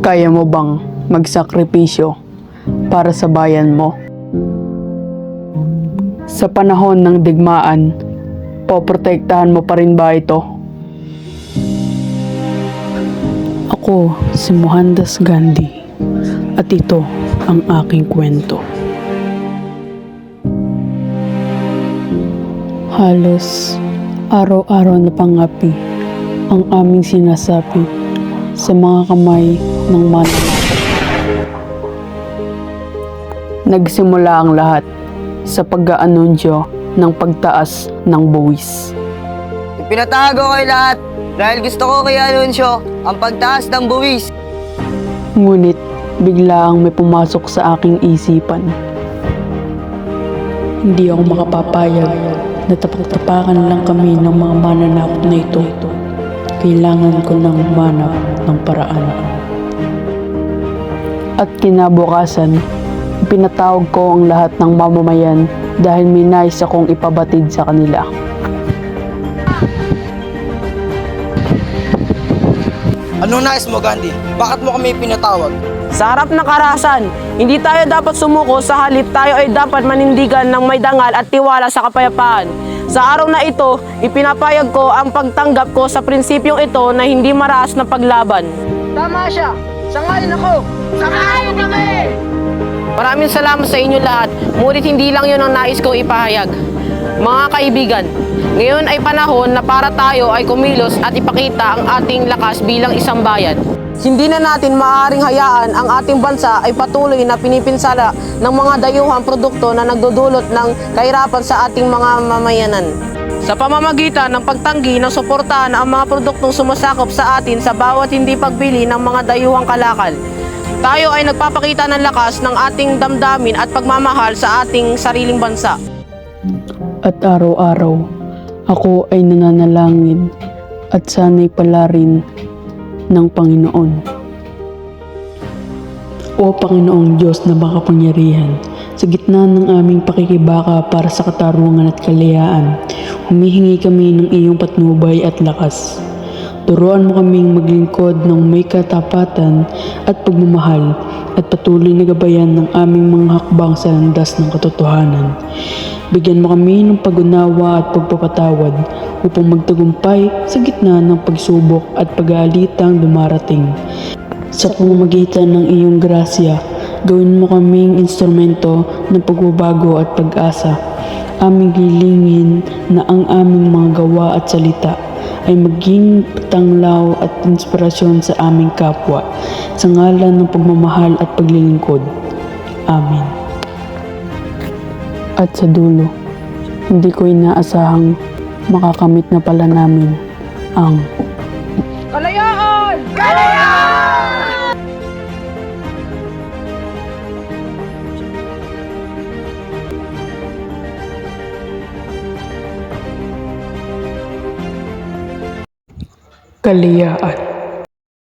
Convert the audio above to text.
Kaya mo bang magsakripisyo para sa bayan mo? Sa panahon ng digmaan, poprotektahan mo pa rin ba ito? Ako si Mohandas Gandhi at ito ang aking kwento. Halos araw-araw na pangapi ang aming sinasapi sa mga kamay ng mananakot. Nagsimula ang lahat sa pag-aanunsyo ng pagtaas ng buwis. Pinatago ko lahat dahil gusto ko kay anunsyo ang pagtaas ng buwis. Ngunit bigla ang may pumasok sa aking isipan. Hindi ako makapapayag na tapak-tapakan lang kami ng mga mananakot na ito. Kailangan ko ng manap ng paraan. At kinabukasan, pinatawag ko ang lahat ng mamamayan dahil may nais akong ipabatid sa kanila. Anong nais mo, Gandhi? Bakit mo kami pinatawag? Sa harap ng karahasan, hindi tayo dapat sumuko sa halip tayo ay dapat manindigan ng may dangal at tiwala sa kapayapaan. Sa araw na ito, ipinapayag ko ang pagtanggap ko sa prinsipyong ito na hindi maraas na paglaban. Tama siya! Sangayon ako! Sangayon kami! Maraming salamat sa inyo lahat, ngunit hindi lang yun ang nais ko ipahayag. Mga kaibigan, ngayon ay panahon na para tayo ay kumilos at ipakita ang ating lakas bilang isang bayan. Hindi na natin maaaring hayaan ang ating bansa ay patuloy na pinipinsala ng mga dayuhang produkto na nagdudulot ng kahirapan sa ating mga mamayanan. Sa pamamagitan ng pagtanggi ng suportahan ang mga produktong sumasakop sa atin sa bawat hindi pagbili ng mga dayuhang kalakal. Tayo ay nagpapakita ng lakas ng ating damdamin at pagmamahal sa ating sariling bansa. At araw-araw, ako ay nananalangin at sana'y pala rin ng Panginoon. O Panginoong Diyos na makapangyarihan, sa gitna ng aming pakikibaka para sa katarungan at kalayaan, humihingi kami ng iyong patnubay at lakas. Turuan mo kaming maglingkod ng may katapatan at pagmamahal at patuloy na gabayan ng aming mga hakbang sa landas ng katotohanan. Bigyan mo kami ng pag-unawa at pagpapatawad upang magtagumpay sa gitna ng pagsubok at pag-aalitang dumarating. Sa pamamagitan ng iyong grasya, gawin mo kaming instrumento ng pagbabago at pag-asa. Aming gilingin na ang aming mga gawa at salita ay maging patanglaw at inspirasyon sa aming kapwa sa ngalan ng pagmamahal at paglilingkod. Amen. At sa dulo, hindi ko inaasahang makakamit na pala namin ang Kalayaan! Kalayaan! kaliyaan.